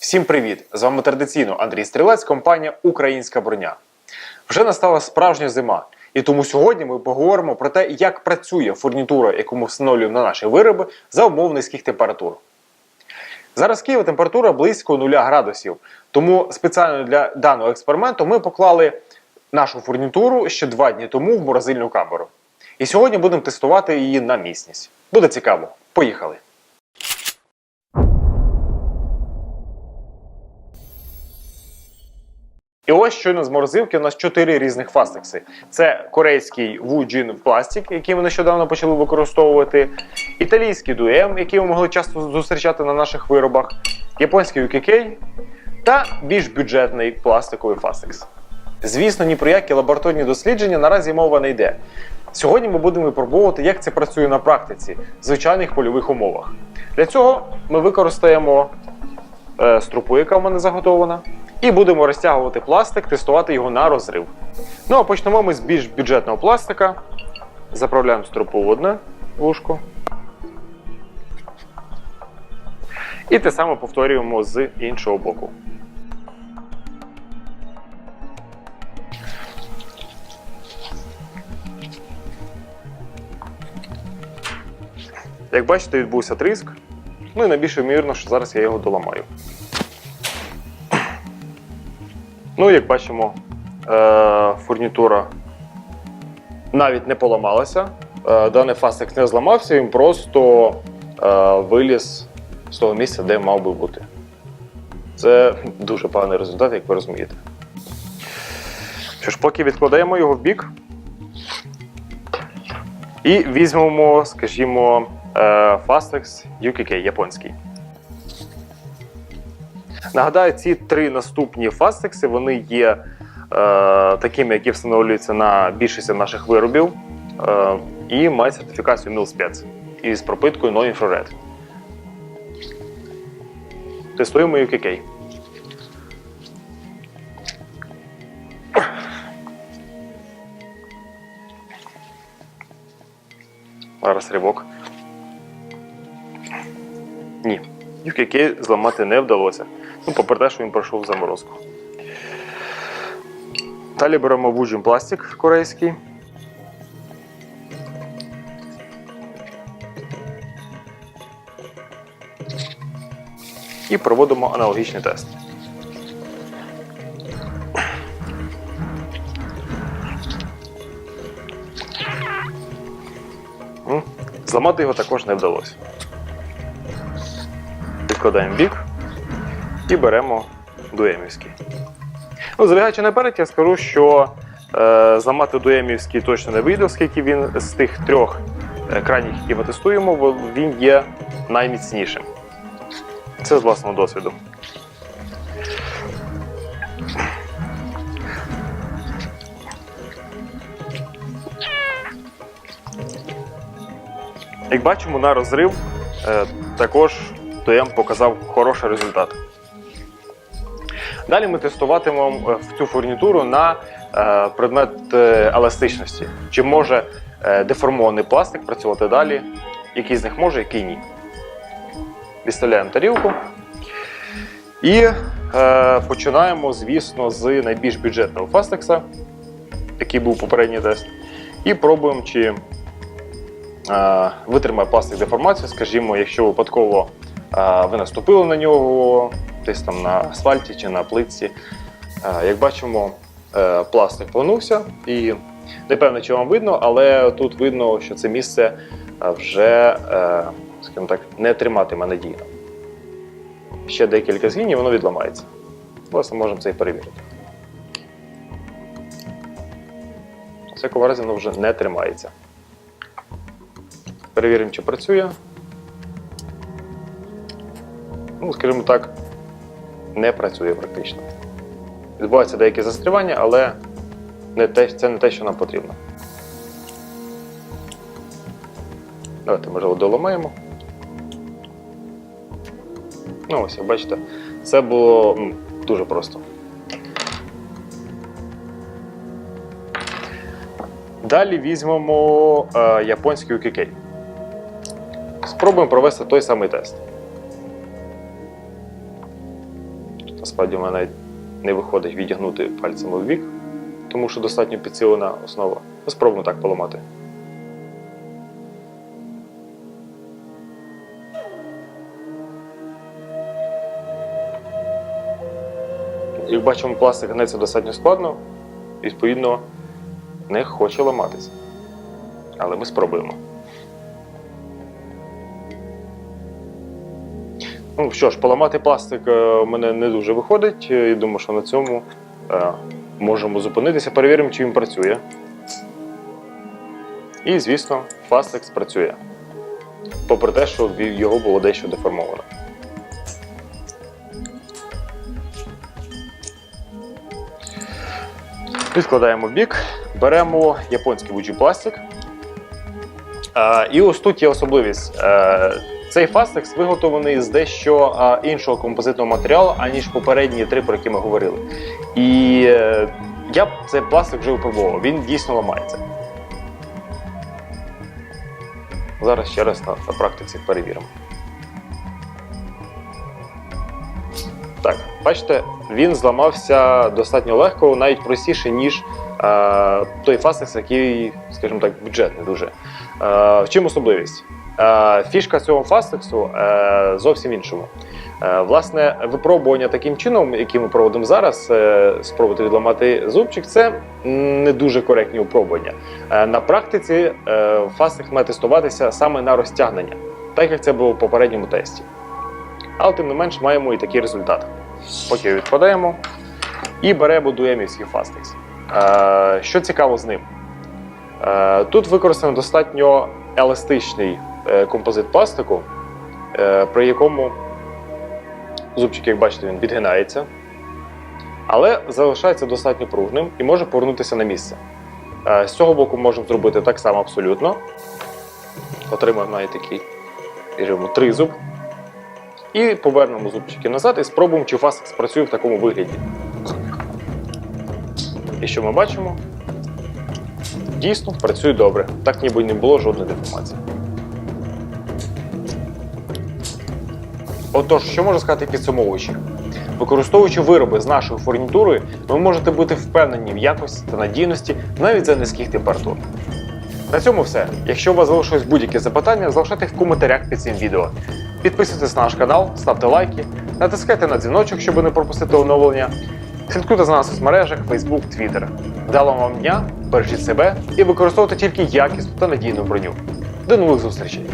Всім привіт! З вами традиційно Андрій Стрілець, компанія Українська броня. Вже настала справжня зима, і тому сьогодні ми поговоримо про те, як працює фурнітура, яку ми встановлюємо на наші вироби за умов низьких температур. Зараз в Києві температура близько 0 градусів, тому спеціально для даного експерименту ми поклали нашу фурнітуру ще два дні тому в морозильну камеру. І сьогодні будемо тестувати її на міцність. Буде цікаво. Поїхали! І ось щойно з морозилки у нас чотири різних фастекси. Це корейський Wujin пластик, який ми нещодавно почали використовувати, італійський Duem, який ми могли часто зустрічати на наших виробах, японський UKK та більш бюджетний пластиковий фастекс. Звісно, ні про які лабораторні дослідження наразі мова не йде. Сьогодні ми будемо випробовувати, як це працює на практиці в звичайних польових умовах. Для цього ми використаємо е, струпу, яка в мене заготована, і будемо розтягувати пластик, тестувати його на розрив. Ну а почнемо ми з більш бюджетного пластика. Заправляємо струпу в одне вушко. І те саме повторюємо з іншого боку. Як бачите, відбувся тріск. Ну і найбільш ймовірно, що зараз я його доламаю. Ну, як бачимо, е, фурнітура навіть не поламалася. Е, Даний фастик не зламався, він просто е, виліз з того місця, де мав би бути. Це дуже поганий результат, як ви розумієте. Що ж, поки відкладаємо його в бік і візьмемо, скажімо, Fastex UKK японський. Нагадаю, ці три наступні фастекси вони є е, такими, які встановлюються на більшості наших виробів е, і мають сертифікацію MIL-SPEC із пропиткою No-Infrared. Тестуємо UKK. Зараз ривок. Ні. UKK зламати не вдалося. Ну, попри те, що він пройшов заморозку. Далі беремо Wujin пластик корейський. І проводимо аналогічний тест. Зламати його також не вдалося. Відкладаємо бік і беремо дуемівський. Ну, забігаючи наперед, я скажу, що е, зламати дуемівський точно не вийде, оскільки він з тих трьох е, крайніх, які ми тестуємо, він є найміцнішим. Це з власного досвіду. Як бачимо, на розрив е, також ТМ показав хороший результат. Далі ми тестуватимемо е, цю фурнітуру на е, предмет е, еластичності. Чи може деформований пластик працювати далі, який з них може, який ні. Відставляємо тарілку. І е, починаємо, звісно, з найбільш бюджетного фастекса, який був попередній тест. І пробуємо, чи е, витримає пластик деформацію. Скажімо, якщо випадково е, ви наступили на нього десь там на асфальті чи на плитці. Е, як бачимо, е, пластик погнувся і не певно, чи вам видно, але тут видно, що це місце е, вже, скажімо так, не триматиме надійно. Ще декілька згинів, воно відламається. Власне, можемо це і перевірити. В всякому разі, воно вже не тримається. Перевіримо, чи працює. Ну, скажімо так, не працює практично. Відбуваються деякі застрівання, але не те, це не те, що нам потрібно. Давайте, можливо, доламаємо. Ну, ось, бачите, це було дуже просто. Далі візьмемо е, японський UKK. Спробуємо провести той самий тест. Насправді в мене не виходить відігнути пальцями в бік, тому що достатньо підсилена основа. Ми спробуємо так поламати. Як бачимо, пластик гнеться достатньо складно, відповідно, не хоче ламатися. Але ми спробуємо. Ну що ж, поламати пластик е, у мене не дуже виходить. Я думаю, що на цьому е, можемо зупинитися, перевіримо, чи він працює. І, звісно, пластик спрацює. Попри те, що його було дещо деформовано. Відкладаємо в бік, беремо японський вуджі пластик. Е, і ось тут є особливість. Цей фастекс виготовлений з дещо іншого композитного матеріалу, аніж попередні три, про які ми говорили. І е, я б цей пластик вже випробував, він дійсно ламається. Зараз ще раз на, на практиці перевіримо. Так, бачите, він зламався достатньо легко, навіть простіше, ніж е, той фастекс, який, скажімо так, бюджетний дуже. Е, в чим особливість? Е, фішка цього фастексу е, зовсім іншому. Власне, випробування таким чином, який ми проводимо зараз, спробувати відламати зубчик, це не дуже коректні випробування. На практиці фастекс має тестуватися саме на розтягнення, так як це було в попередньому тесті. Але тим не менш маємо і такий результат. Поки відкладаємо і беремо дуемівський фастекс. Е, що цікаво з ним? Е, тут використано достатньо еластичний е, композит пластику, е, при якому зубчик, як бачите, він відгинається, але залишається достатньо пружним і може повернутися на місце. З цього боку можемо зробити так само абсолютно. Отримаємо навіть такий скажімо, тризуб. І повернемо зубчики назад і спробуємо, чи фастекс працює в такому вигляді. І що ми бачимо? Дійсно, працює добре. Так ніби не було жодної деформації. Отож, що можу сказати підсумовуючи? Використовуючи вироби з нашою фурнітурою, ви можете бути впевнені в якості та надійності навіть за низьких температур. На цьому все. Якщо у вас залишилось будь-які запитання, залишайте їх в коментарях під цим відео. Підписуйтесь на наш канал, ставте лайки, натискайте на дзвіночок, щоб не пропустити оновлення. Слідкуйте за нас у соцмережах Facebook, Twitter. Вдалого вам дня, бережіть себе і використовуйте тільки якісну та надійну броню. До нових зустрічей!